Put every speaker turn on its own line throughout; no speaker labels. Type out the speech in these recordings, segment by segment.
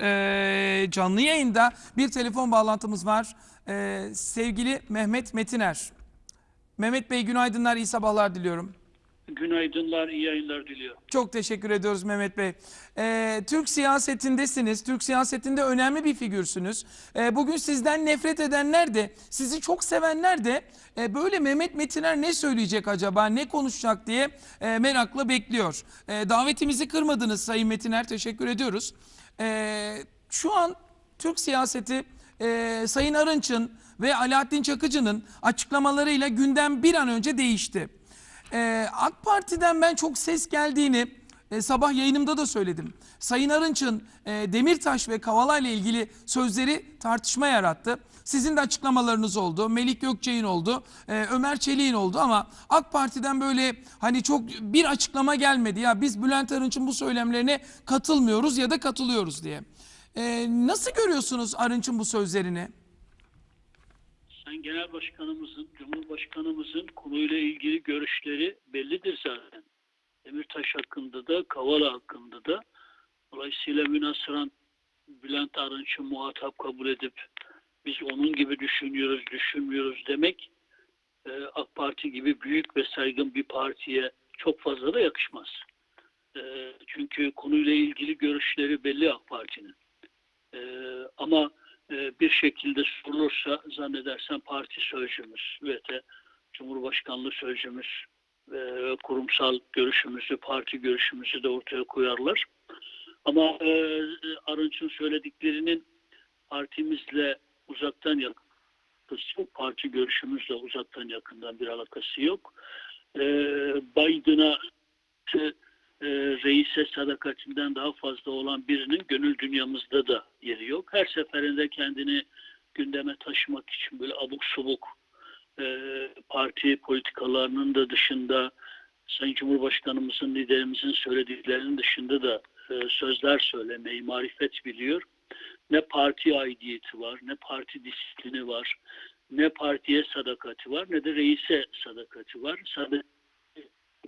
Ee, canlı yayında bir telefon bağlantımız var. Ee, sevgili Mehmet Metiner. Mehmet Bey günaydınlar, iyi sabahlar diliyorum.
Günaydınlar, iyi yayınlar diliyorum.
Çok teşekkür ediyoruz Mehmet Bey. Ee, Türk siyasetindesiniz. Türk siyasetinde önemli bir figürsünüz. Ee, bugün sizden nefret edenler de, sizi çok sevenler de e, böyle Mehmet Metiner ne söyleyecek acaba, ne konuşacak diye e, merakla bekliyor. E, davetimizi kırmadınız Sayın Metiner, teşekkür ediyoruz. E, şu an Türk siyaseti e, Sayın Arınç'ın ve Alaaddin Çakıcı'nın açıklamalarıyla gündem bir an önce değişti. Ee, AK Parti'den ben çok ses geldiğini e, sabah yayınımda da söyledim. Sayın Arınç'ın e, Demirtaş ve Kavala ile ilgili sözleri tartışma yarattı. Sizin de açıklamalarınız oldu. Melik Gökçe'nin oldu. e, Ömer Çelik'in oldu ama AK Parti'den böyle hani çok bir açıklama gelmedi. Ya biz Bülent Arınç'ın bu söylemlerine katılmıyoruz ya da katılıyoruz diye. E, nasıl görüyorsunuz Arınç'ın bu sözlerini?
Sayın Genel Başkanımızın, Cumhurbaşkanımızın konuyla ilgili görüşleri bellidir zaten. Demirtaş hakkında da, Kavala hakkında da. Dolayısıyla münasıran Bülent Arınç'ı muhatap kabul edip biz onun gibi düşünüyoruz, düşünmüyoruz demek e, AK Parti gibi büyük ve saygın bir partiye çok fazla da yakışmaz. E, çünkü konuyla ilgili görüşleri belli AK Parti'nin. E, ama e, bir şekilde sorulursa zannedersem parti sözcümüz ve de Cumhurbaşkanlığı sözcümüz ve kurumsal görüşümüzü, parti görüşümüzü de ortaya koyarlar. Ama e, Arınç'ın söylediklerinin partimizle uzaktan alakası yok. Parti görüşümüzle uzaktan yakından bir alakası yok. E, Biden'a e, reise sadakatinden daha fazla olan birinin gönül dünyamızda da yeri yok. Her seferinde kendini gündeme taşımak için böyle abuk subuk e, parti politikalarının da dışında Sayın Cumhurbaşkanımızın, liderimizin söylediklerinin dışında da e, sözler söylemeyi marifet biliyor. Ne parti aidiyeti var, ne parti disiplini var, ne partiye sadakati var, ne de reise sadakati var. Sadak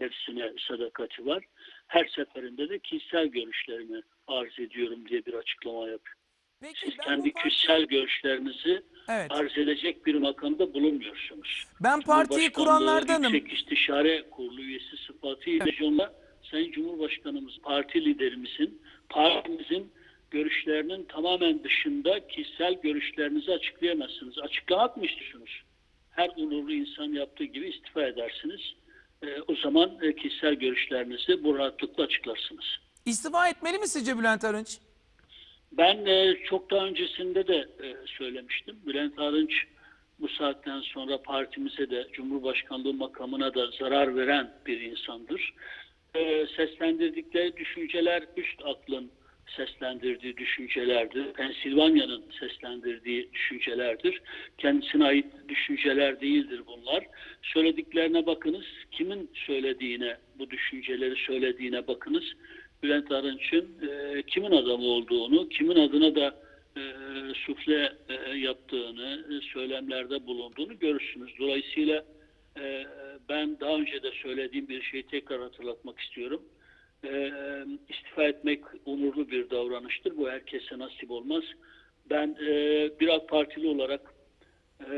nefsine sadakati var. Her seferinde de kişisel görüşlerimi arz ediyorum diye bir açıklama yapıyor.
Peki,
Siz kendi
parti-
kişisel görüşlerinizi
Evet.
arz edecek bir makamda bulunmuyorsunuz.
Ben partiyi kuranlardanım.
Yüksek İstişare Kurulu üyesi sıfatıyla evet. Sayın Cumhurbaşkanımız, parti liderimizin, partimizin görüşlerinin tamamen dışında kişisel görüşlerinizi açıklayamazsınız. Açıklamak mı istiyorsunuz? Her onurlu insan yaptığı gibi istifa edersiniz. Ee, o zaman e, kişisel görüşlerinizi bu rahatlıkla açıklarsınız.
İstifa etmeli mi sizce Bülent Arınç?
Ben e, çok daha öncesinde de e, söylemiştim. Bülent Arınç bu saatten sonra partimize de Cumhurbaşkanlığı makamına da zarar veren bir insandır. E, seslendirdikleri düşünceler üst aklın seslendirdiği düşüncelerdir. Pensilvanya'nın seslendirdiği düşüncelerdir. Kendisine ait düşünceler değildir bunlar. Söylediklerine bakınız. Kimin söylediğine, bu düşünceleri söylediğine bakınız. Bülent Arınç'ın e, kimin adamı olduğunu, kimin adına da e, sufle e, yaptığını, e, söylemlerde bulunduğunu görürsünüz. Dolayısıyla e, ben daha önce de söylediğim bir şeyi tekrar hatırlatmak istiyorum. E, istifa etmek onurlu bir davranıştır. Bu herkese nasip olmaz. Ben e, bir AK Partili olarak e,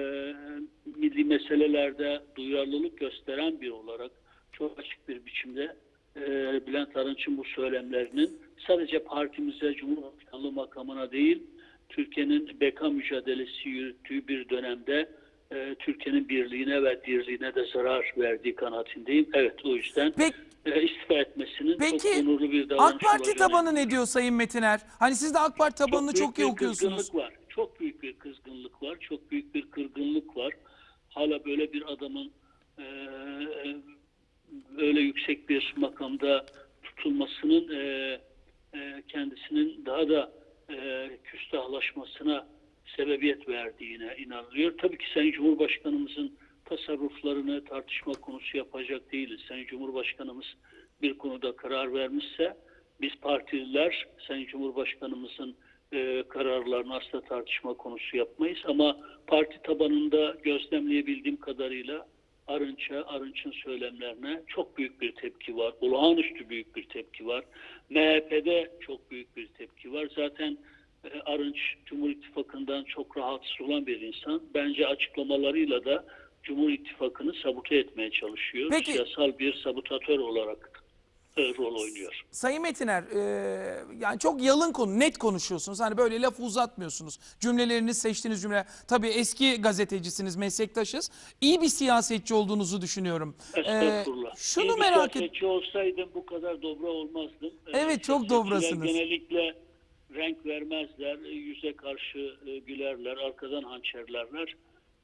milli meselelerde duyarlılık gösteren bir olarak çok açık bir biçimde e, Bülent Arınç'ın bu söylemlerinin sadece partimize, Cumhurbaşkanlığı makamına değil, Türkiye'nin beka mücadelesi yürüttüğü bir dönemde e, Türkiye'nin birliğine ve dirliğine de zarar verdiği kanaatindeyim. Evet o yüzden
Peki,
e, istifa etmesinin
Peki
çok onurlu bir davranış
AK Parti
olacağını
tabanı ne diyor Sayın Metiner? Hani siz de AK Parti tabanını çok,
büyük
iyi okuyorsunuz.
var. Çok büyük bir kızgınlık var. Çok büyük bir kırgınlık var. Hala böyle bir adamın e, öyle yüksek bir makamda tutulmasının e, e, kendisinin daha da e, küstahlaşmasına sebebiyet verdiğine inanılıyor. Tabii ki Sayın Cumhurbaşkanımızın tasarruflarını tartışma konusu yapacak değiliz. Sayın Cumhurbaşkanımız bir konuda karar vermişse biz partililer Sayın Cumhurbaşkanımızın e, kararlarını asla tartışma konusu yapmayız. Ama parti tabanında gözlemleyebildiğim kadarıyla Arınç'a, Arınç'ın söylemlerine çok büyük bir tepki var. Olağanüstü büyük bir tepki var. MHP'de çok büyük bir tepki var. Zaten e, Arınç Cumhur İttifakı'ndan çok rahatsız olan bir insan. Bence açıklamalarıyla da Cumhur İttifakı'nı sabote etmeye çalışıyor.
Peki-
Siyasal bir sabotatör olarak rol oynuyor.
Sayın Metiner, e, yani çok yalın konu, net konuşuyorsunuz. Hani böyle lafı uzatmıyorsunuz. Cümleleriniz, seçtiğiniz cümle. Tabii eski gazetecisiniz, meslektaşız. İyi bir siyasetçi olduğunuzu düşünüyorum. E,
Estağfurullah.
şunu
İyi
merak et.
siyasetçi olsaydım bu kadar dobra olmazdım. Ee,
Evet, çok dobrasınız.
Genellikle renk vermezler, e, yüze karşı e, gülerler, arkadan hançerlerler.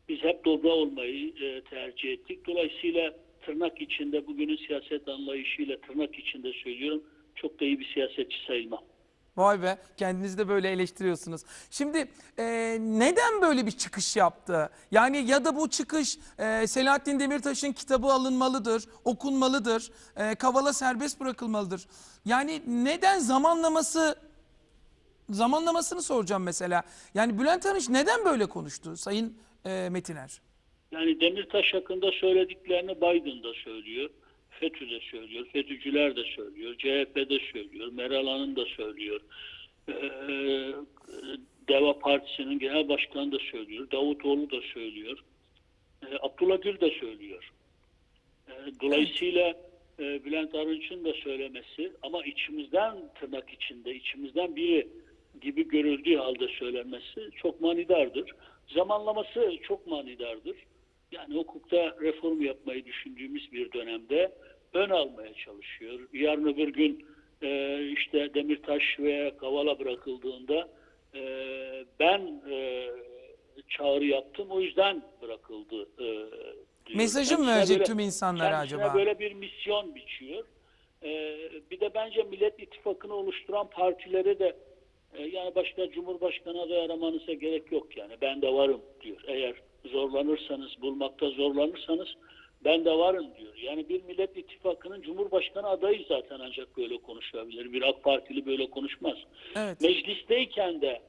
Biz hep dobra olmayı e, tercih ettik. Dolayısıyla tırnak içinde bugünün siyaset anlayışıyla tırnak içinde söylüyorum çok da iyi bir siyasetçi sayılmam.
Vay be, kendinizi de böyle eleştiriyorsunuz. Şimdi e, neden böyle bir çıkış yaptı? Yani ya da bu çıkış e, Selahattin Demirtaş'ın kitabı alınmalıdır, okunmalıdır, e, Kavala serbest bırakılmalıdır. Yani neden zamanlaması, zamanlamasını soracağım mesela. Yani Bülent Arınç neden böyle konuştu Sayın e, Metiner?
Yani Demirtaş hakkında söylediklerini Biden da söylüyor. FETÖ de söylüyor. FETÖ'cüler de söylüyor. CHP de söylüyor. Meral Hanım da söylüyor. Ee, Deva Partisi'nin genel başkanı da söylüyor. Davutoğlu da söylüyor. Ee, Abdullah Gül de söylüyor. Dolayısıyla e, Bülent Arınç'ın da söylemesi ama içimizden tırnak içinde içimizden biri gibi görüldüğü halde söylenmesi çok manidardır. Zamanlaması çok manidardır. Yani hukukta reform yapmayı düşündüğümüz bir dönemde ön almaya çalışıyor. Yarın öbür gün e, işte Demirtaş ve Kavala bırakıldığında e, ben e, çağrı yaptım o yüzden bırakıldı. E, diyor.
Mesajı mı verecek
böyle-
tüm insanlara acaba?
böyle bir misyon biçiyor. Ee, bir de bence Millet İttifakı'nı oluşturan partilere de e, yani başka Cumhurbaşkanı adayı aramanıza gerek yok yani. Ben de varım diyor. Eğer zorlanırsanız, bulmakta zorlanırsanız ben de varım diyor. Yani bir Millet İttifakı'nın Cumhurbaşkanı adayı zaten ancak böyle konuşabilir. Bir AK Partili böyle konuşmaz.
Evet.
Meclisteyken de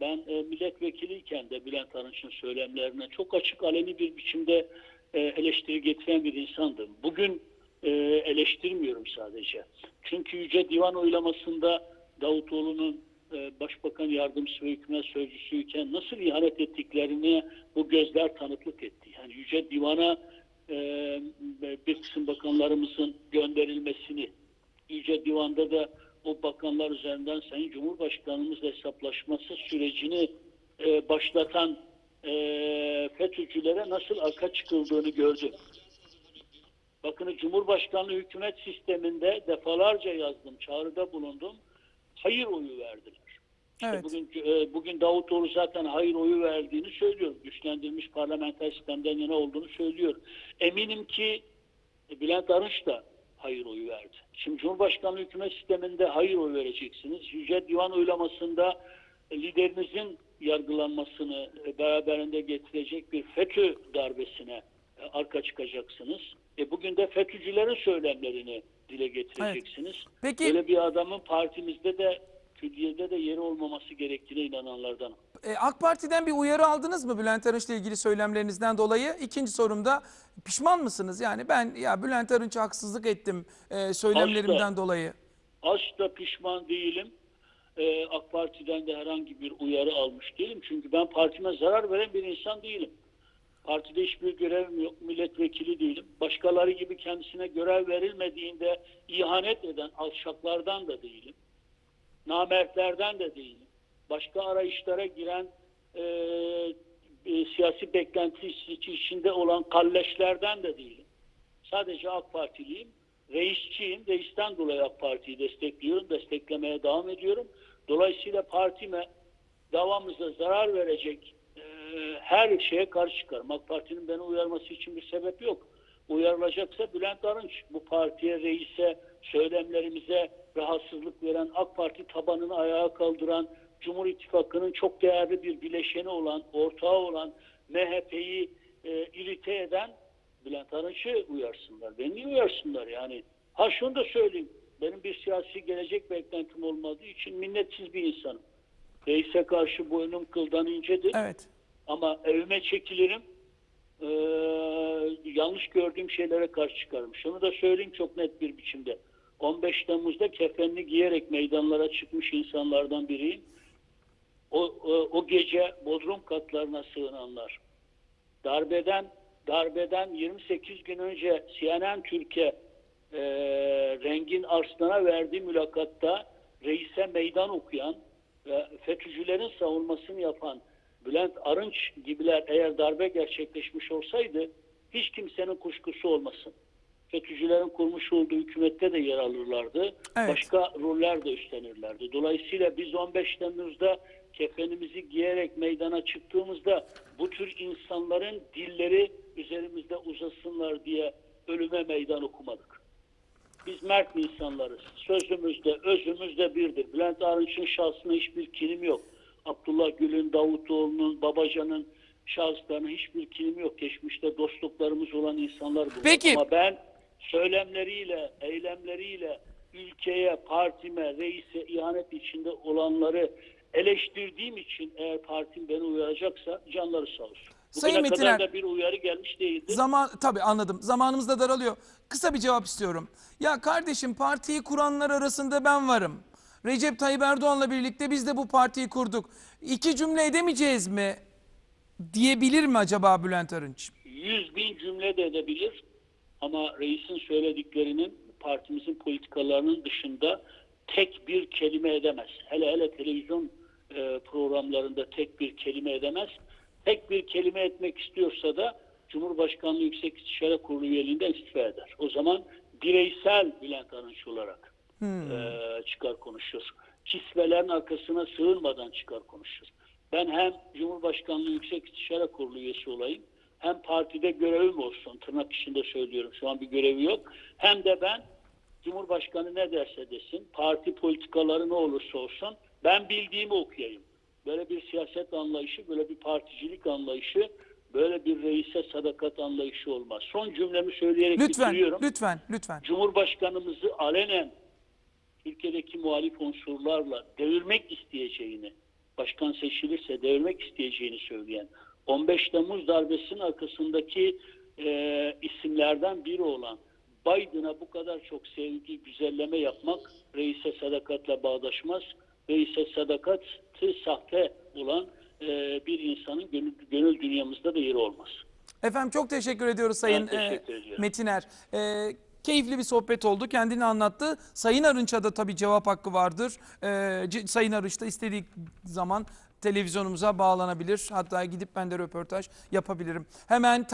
ben e, milletvekiliyken de Bülent Arınç'ın söylemlerine çok açık aleni bir biçimde e, eleştiri getiren bir insandım. Bugün e, eleştirmiyorum sadece. Çünkü Yüce Divan oylamasında Davutoğlu'nun e, Başbakan Yardımcısı ve Hükümet Sözcüsüyken nasıl ihanet ettiklerini bu gözler tanıklık etti. Yani Yüce Divan'a e, bir kısım bakanlarımızın gönderilmesini Yüce Divan'da da o bakanlar üzerinden Sayın Cumhurbaşkanımızla hesaplaşması sürecini e, başlatan e, FETÖ'cülere nasıl arka çıkıldığını gördüm. Bakın Cumhurbaşkanlığı hükümet sisteminde defalarca yazdım, çağrıda bulundum. Hayır oyu verdiler. İşte
Evet.
Bugün e, bugün Davutoğlu zaten hayır oyu verdiğini söylüyor. Güçlendirilmiş parlamenter sistemden yana olduğunu söylüyor. Eminim ki e, Bülent Arınç da hayır oyu verdi. Şimdi Cumhurbaşkanlığı hükümet sisteminde hayır oyu vereceksiniz. Yüce Divan oylamasında liderinizin yargılanmasını e, beraberinde getirecek bir FETÖ darbesine arka çıkacaksınız. E bugün de FETÖ'cülerin söylemlerini dile getireceksiniz.
Peki-
Böyle bir adamın partimizde de külliyede de yeri olmaması gerektiğine inananlardan.
E, AK Parti'den bir uyarı aldınız mı Bülent Arınç'la ilgili söylemlerinizden dolayı? İkinci sorumda pişman mısınız? Yani ben ya Bülent Arınç'a haksızlık ettim e, söylemlerimden
Asla.
dolayı.
Asla pişman değilim. Ee, AK Parti'den de herhangi bir uyarı almış değilim. Çünkü ben partime zarar veren bir insan değilim. Partide hiçbir görevim yok. Milletvekili değilim. Başkaları gibi kendisine görev verilmediğinde ihanet eden alçaklardan da değilim. Namertlerden de değilim. Başka arayışlara giren e, e, siyasi beklentisi içinde olan kalleşlerden de değilim. Sadece AK Partiliyim. Reisçiyim. Reisten dolayı AK Parti'yi destekliyorum. Desteklemeye devam ediyorum. Dolayısıyla partime davamıza zarar verecek her şeye karşı çıkarım. AK Parti'nin beni uyarması için bir sebep yok. Uyarılacaksa Bülent Arınç bu partiye, reise, söylemlerimize rahatsızlık veren, AK Parti tabanını ayağa kaldıran, Cumhur İttifakı'nın çok değerli bir bileşeni olan, ortağı olan MHP'yi e, irite eden Bülent Arınç'ı uyarsınlar. Beni niye uyarsınlar yani? Ha şunu da söyleyeyim. Benim bir siyasi gelecek beklentim olmadığı için minnetsiz bir insanım. Reise karşı boynum kıldan incedir.
Evet.
Ama evime çekilirim. Ee, yanlış gördüğüm şeylere karşı çıkarım. Şunu da söyleyeyim çok net bir biçimde. 15 Temmuz'da kefenli giyerek meydanlara çıkmış insanlardan biriyim. o, o, o gece bodrum katlarına sığınanlar, darbeden darbeden 28 gün önce CNN Türkiye e, Rengin Arslan'a verdiği mülakatta reise meydan okuyan ve FETÖ'cülerin savunmasını yapan Bülent Arınç gibiler eğer darbe gerçekleşmiş olsaydı hiç kimsenin kuşkusu olmasın. FETÖ'cülerin kurmuş olduğu hükümette de yer alırlardı.
Evet.
Başka roller de üstlenirlerdi. Dolayısıyla biz 15 Temmuz'da kefenimizi giyerek meydana çıktığımızda bu tür insanların dilleri üzerimizde uzasınlar diye ölüme meydan okumadık. Biz mert insanlarız. Sözümüzde, özümüzde birdir. Bülent Arınç'ın şahsına hiçbir kinim yok. Abdullah Gül'ün, Davutoğlu'nun, Babacan'ın şahıslarına hiçbir kinim yok. Geçmişte dostluklarımız olan insanlar bunlar.
Peki.
Ama ben söylemleriyle, eylemleriyle ülkeye, partime, reise ihanet içinde olanları eleştirdiğim için eğer partim beni uyaracaksa canları sağ olsun. Bugüne
Sayın
kadar da bir uyarı gelmiş değildi.
Zaman tabii anladım. Zamanımız da daralıyor. Kısa bir cevap istiyorum. Ya kardeşim partiyi kuranlar arasında ben varım. Recep Tayyip Erdoğan'la birlikte biz de bu partiyi kurduk. İki cümle edemeyeceğiz mi? Diyebilir mi acaba Bülent Arınç?
Yüz bin cümle de edebilir ama reisin söylediklerinin partimizin politikalarının dışında tek bir kelime edemez. Hele hele televizyon e, programlarında tek bir kelime edemez. Tek bir kelime etmek istiyorsa da Cumhurbaşkanlığı Yüksek İstişare Kurulu üyeliğinden istifa eder. O zaman bireysel Bülent Arınç olarak e, çıkar konuşur. Kisvelerin arkasına sığınmadan çıkar konuşur. Ben hem Cumhurbaşkanlığı Yüksek İstişare Kurulu üyesi olayım hem partide görevim olsun tırnak içinde söylüyorum şu an bir görevi yok hem de ben Cumhurbaşkanı ne derse desin parti politikaları ne olursa olsun ben bildiğimi okuyayım. Böyle bir siyaset anlayışı böyle bir particilik anlayışı böyle bir reise sadakat anlayışı olmaz. Son cümlemi söyleyerek
Lütfen,
bitiriyorum.
lütfen, lütfen.
Cumhurbaşkanımızı alenen Türkiye'deki muhalif unsurlarla devirmek isteyeceğini, başkan seçilirse devirmek isteyeceğini söyleyen 15 Temmuz darbesinin arkasındaki e, isimlerden biri olan Biden'a bu kadar çok sevgi, güzelleme yapmak reise sadakatle bağdaşmaz. Reise sadakatı sahte olan e, bir insanın gönül, gönül dünyamızda da yeri olmaz.
Efendim çok teşekkür ediyoruz Sayın
teşekkür
e. Metiner. E, keyifli bir sohbet oldu. Kendini anlattı. Sayın Arınç'a da tabii cevap hakkı vardır. E, C- Sayın Arınç da istediği zaman televizyonumuza bağlanabilir. Hatta gidip ben de röportaj yapabilirim. Hemen